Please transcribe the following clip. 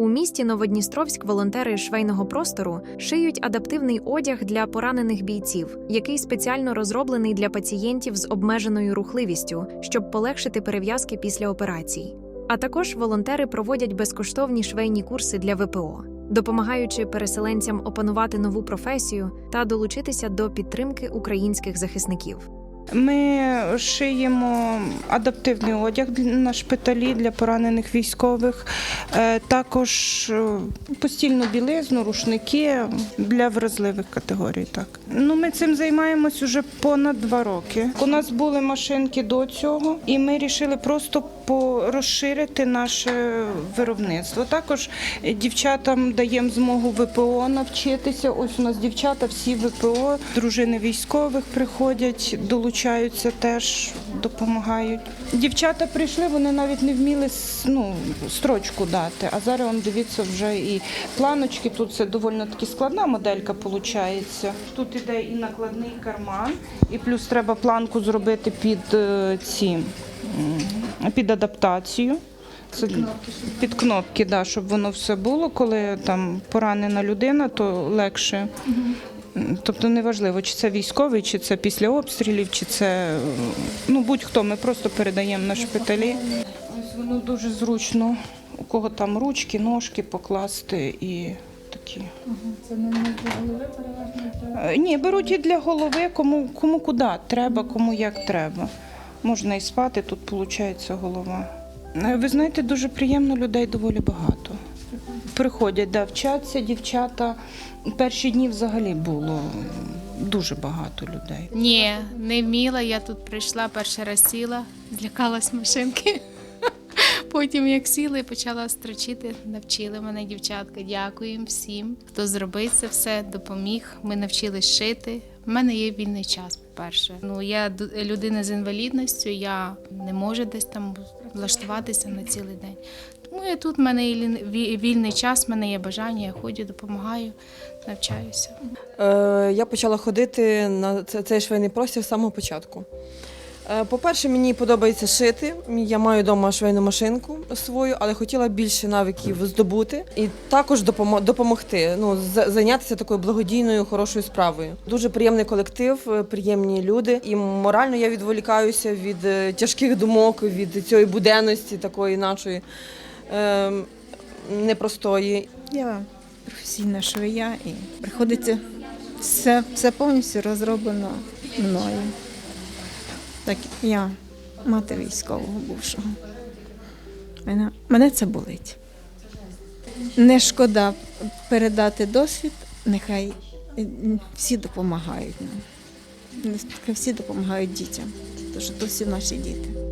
У місті Новодністровськ волонтери швейного простору шиють адаптивний одяг для поранених бійців, який спеціально розроблений для пацієнтів з обмеженою рухливістю, щоб полегшити перев'язки після операцій. А також волонтери проводять безкоштовні швейні курси для ВПО, допомагаючи переселенцям опанувати нову професію та долучитися до підтримки українських захисників. Ми шиємо адаптивний одяг на шпиталі для поранених військових, Е, також е, постільну білизну, рушники для вразливих категорій. Так ну ми цим займаємось уже понад два роки. У нас були машинки до цього, і ми вирішили просто розширити наше виробництво. Також дівчатам даємо змогу ВПО навчитися. Ось у нас дівчата всі ВПО, дружини військових приходять, долучаються теж, допомагають. Дівчата прийшли, вони навіть не вміли ну, строчку дати. А зараз он дивіться вже і планочки. Тут це доволі таки складна моделька виходить. Тут іде і накладний карман, і плюс треба планку зробити під е, ці м, під адаптацію. Це під кнопки, да, щоб воно все було. Коли там поранена людина, то легше. Тобто неважливо, чи це військовий, чи це після обстрілів, чи це ну будь-хто. Ми просто передаємо на шпиталі. Ось воно дуже зручно. У кого там ручки, ножки покласти і такі. Це не для голови переважно. Е, Ні, беруть і для голови, кому, кому куди треба, кому як треба. Можна і спати, тут виходить голова. Е, Ви знаєте, дуже приємно людей доволі багато. Приходять, да, вчаться дівчата. Перші дні взагалі було дуже багато людей. Ні, не вміла. Я тут прийшла, перший раз сіла, злякалась машинки. Потім, як сіла і почала строчити, навчили мене дівчатка. Дякую їм всім, хто зробив це все, допоміг. Ми навчились шити. У мене є вільний час, по-перше. Ну, я людина з інвалідністю, я не можу десь там влаштуватися на цілий день. Тому я тут, в мене є вільний час, в мене є бажання, я ходжу, допомагаю, навчаюся. Е, я почала ходити на цей швейний простір з самого початку. Е, По-перше, мені подобається шити. Я маю вдома швейну машинку свою, але хотіла більше навиків здобути і також допомо- допомогти. Ну, зайнятися такою благодійною хорошою справою. Дуже приємний колектив, е, приємні люди. І морально я відволікаюся від е, тяжких думок, від цієї буденності такої нашої е, непростої. Я професійна швея і приходиться все, все повністю розроблено мною. Так я мати військового бувшого. Мене, мене це болить. Не шкода передати досвід, нехай всі допомагають нам. Всі допомагають дітям, тому що то всі наші діти.